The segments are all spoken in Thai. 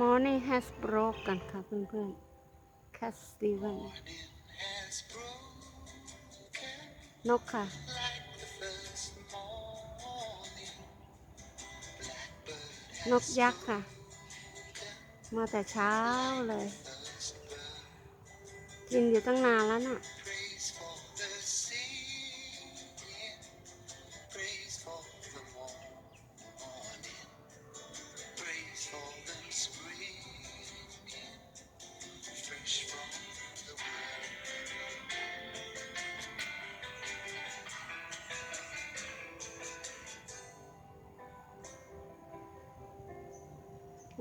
Morning has broken ค่ะเพื่อนๆ Cat Steven นกค่ะ นกยักษ์ค่ะ มาแต่เช้าเลย กินอยู่ตั้งนานแล้วน่ะ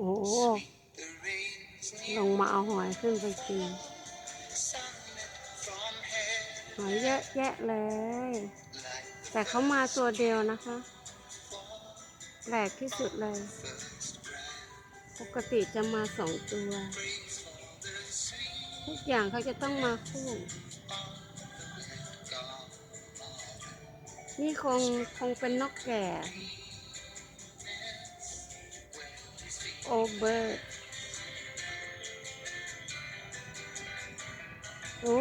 อ้โหลงมาเอาหอยขึ้นไปกิน หอยเยอะแยะเลย แต่เขามาตัวเดียวนะคะแปลกที่สุดเลย ปกติจะมาสองตัว ทุกอย่างเขาจะต้องมาคู่ นี่คงคงเป็นนกแก่ โอเบิร์ดโอ้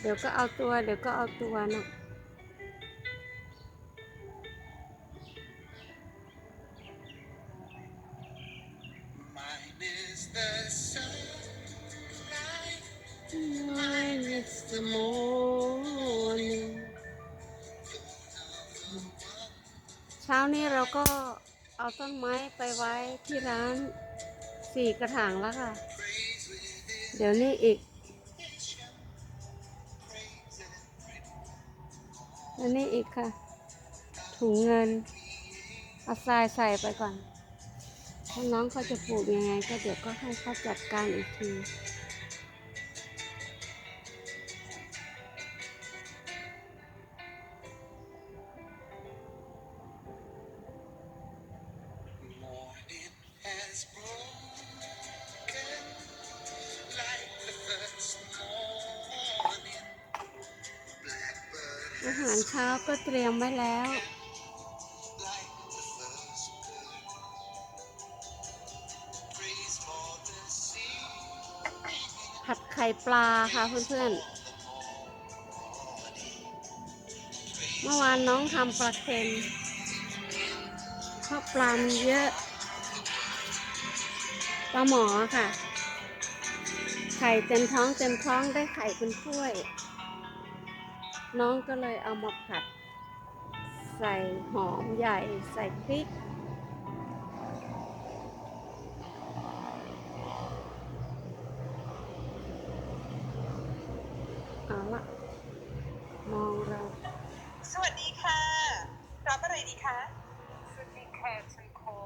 เดี๋ยวก็เอาตัวเดี๋ยวก็เอาตัวนะ Mine is the sunlight. Mine is the morning เช้านี้เราก็ เอาต้นไม้ไปไว้ที่ร้านสี่กระถางแล้วค่ะ เดี๋ยวนี้อีกอันนี้อีกค่ะ ถุงเงิน เอาทรายใส่ไปก่อนถ้าน้องเขาจะปลูกยังไง ก็เดี๋ยวก็ให้เขาจัดการอีกที อาหารเช้าก็เตรียมไว้แล้ว ผัดไข่ปลาค่ะเพื่อนๆ เมื่อวานน้องทำปลาเค็มเพราะปลามันเยอะ ปลาหมอค่ะ ไข่เต็มท้องเต็มท้องได้ไข่เป็นถ้วย น้องก็เลยเอามาผัด ใส่หอมใหญ่ใส่พริก เอาละมองเรา สวัสดีค่ะ รับอะไรดีคะสวัสดีค่ะฉันขอ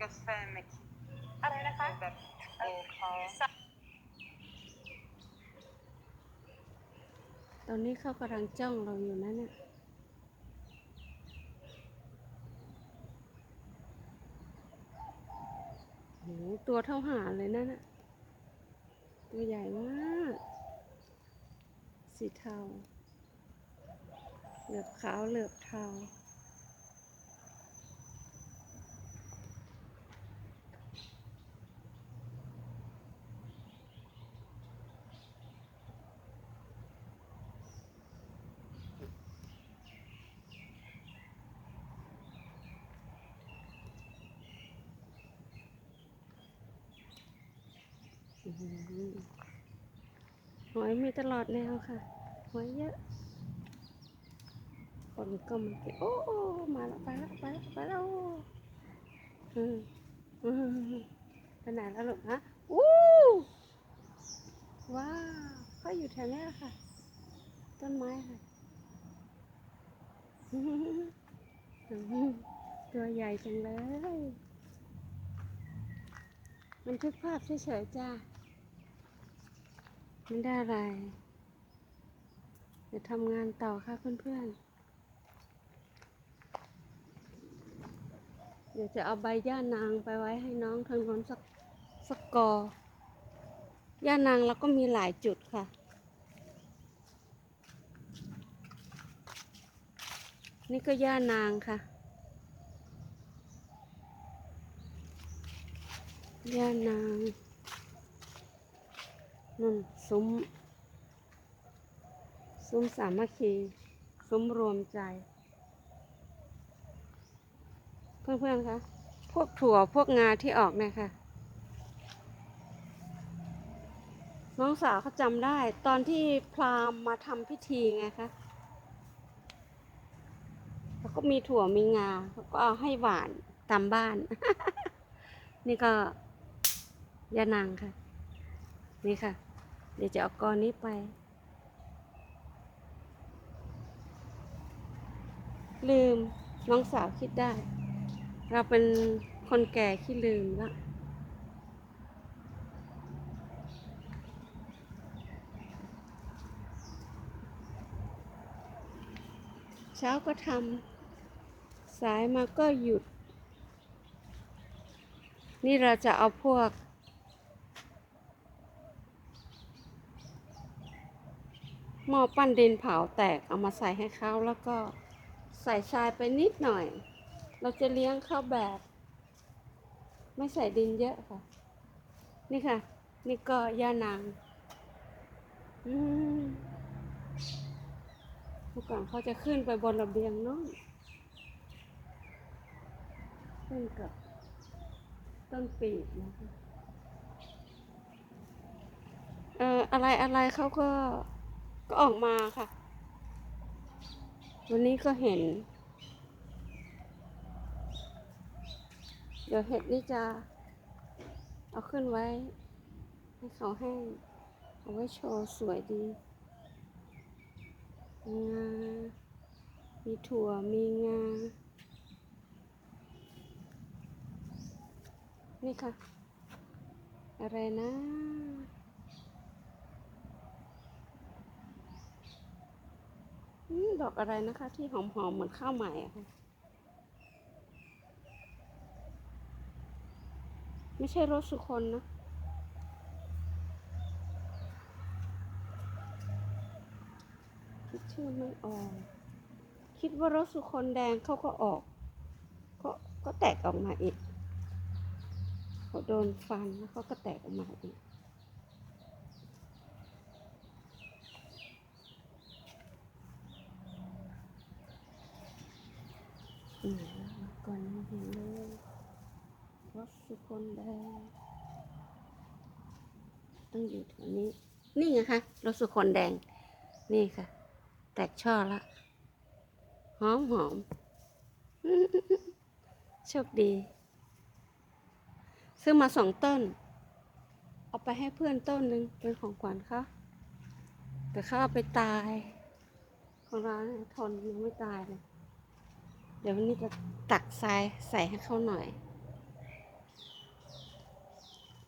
กาแฟมากินอะไรนะคะแบบโอคา ตอนนี้เขากำลังจ้องเราอยู่นะเนี่ยโหตัวเท่าหาเลยนั่นน่ะตัวใหญ่มาก สีเทา เหลือบขาวเหลือบเทา หอยมีตลอดแนวค่ะ หอยเยอะ คนก็มาเก็บโอ้โอ้มาแล้วไปแล้วไปแล้วไปแล้วอืมอืมไปไหนแล้วลูกฮะอู้ว้าวเขาอยู่แถวนี้ค่ะ ต้นไม้ค่ะตัวใหญ่จังเลย มันทึกภาพเฉยๆจ้า ไม่ได้อะไร เดี๋ยวทำงานต่อค่ะเพื่อนๆ เดี๋ยวจะเอาใบย่านางไปไว้ให้น้องทางนนสักสักกอย่านางแล้วก็มีหลายจุดค่ะ นี่ก็ย่านางค่ะตย่านาง นั่นซุ้ม ซุ้มสามัคคี ซุ้มรวมใจ เพื่อนๆคะพวกถั่วพวกงาที่ออกเนี่ยค่ะ น้องสาวเขาจำได้ ตอนที่พราหมณ์มาทำพิธีไงคะแล้วก็มีถั่วมีงาเขาก็เอาให้หวานตามบ้าน นี่ก็ยานางค่ะ นี่ค่ะ เดี๋ยวจะเอากอนนี้ไป ลืมน้องสาวคิดได้ เราเป็นคนแก่ขี้ลืมล้วเช้าก็ทำสายมาก็หยุด นี่เราจะเอาพวก หม้อปั้นดินเผาแตกเอามาใส่ให้เขาแล้วก็ใส่ทรายไปนิดหน่อย เราจะเลี้ยงเขาแบบ ไม่ใส่ดินเยอะค่ะ นี่ค่ะ นี่ก็ย่านางอืมเมื่อก่อนเขาจะขึ้นไปบนระเบียงโน้นขึ้นกับต้นปีกนะคะเอ่ออะไรอะไรเขาก็ ก็ออกมาค่ะ วันนี้ก็เห็น เดี๋ยวเห็ดนี่จะ เอาขึ้นไว้ ให้เขาแห้เอาไว้โชว์สวยดีงามีถั่ว มีงา นี่ค่ะ อะไรนะ อืม ดอกอะไรนะคะ ที่หอมๆเหมือนข้าวใหม่อะค่ะ ไม่ใช่รสสุคนนะคิดชื่อไม่ออก คิดว่ารสสุคนแดงเขาก็ออก ก็ก็แตกออกมาอีกเขาโดนฟันแล้วเขาก็แตกออกมาอีก อืมก่อนเห็นเลยรถสุคนแดงต้องอยู่แถวนี้ นี่ไงคะรถสุคนแดง นี่ค่ะ แตกช่อละ หอมหอมโชคดี ซื้อมาสองต้น เอาไปให้เพื่อนต้นหนึ่งเป็นของขวัญเขาแต่เขาเอาไปตาย ของเราทนยังไม่ตายเลย ดี๋ยววันนี้จะตักทรายใส่ให้เขาหน่อย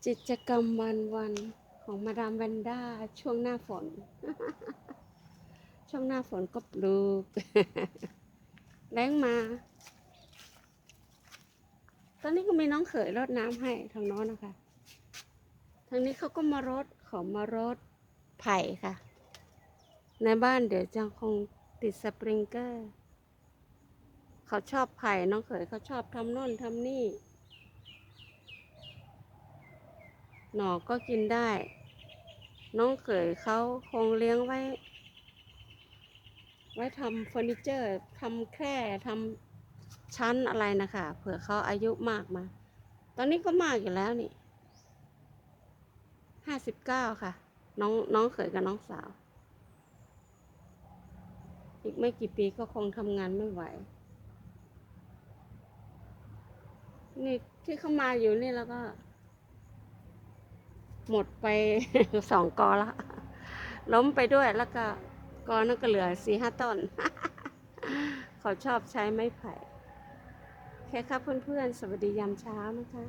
กิจกรรมวันวันของมาดามแวนด้าช่วงหน้าฝน ช่วงหน้าฝนก็ปลูกแลงมา ตอนนี้ก็มีน้องเขยรดน้ำให้ทางน้อนนะคะ ทางนี้เขาก็มารดเขอมารดไผ่ค่ะ ในบ้านเดี๋ยวจะคงติดสปริงเกอร์ เขาชอบไผ่น้องเขยเขาชอบทำโน่นทำนี่ หนอก็กินได้ น้องเขยเขาคงเลี้ยงไว้ ไว้ทำเฟอร์นิเจอร์ทำแคร่ทำชั้นอะไรนะคะเผื่อเขาอายุมากมา ตอนนี้ก็มากอยู่แล้วนี่ห้าสิบเก้าค่ะ น้องน้องเขยกับน้องสาว อีกไม่กี่ปีก็คงทำงานไม่ไหว นี่ที่เข้ามาอยู่นี่แล้วก็ หมดไป สองกอละ ล้มไปด้วยแล้วก็กอนั่นก็เหลือสี่ห้าต้น เขาชอบใช้ไม้ไผ่โอเคครับเพื่อนๆ สวัสดียามเช้านะคะ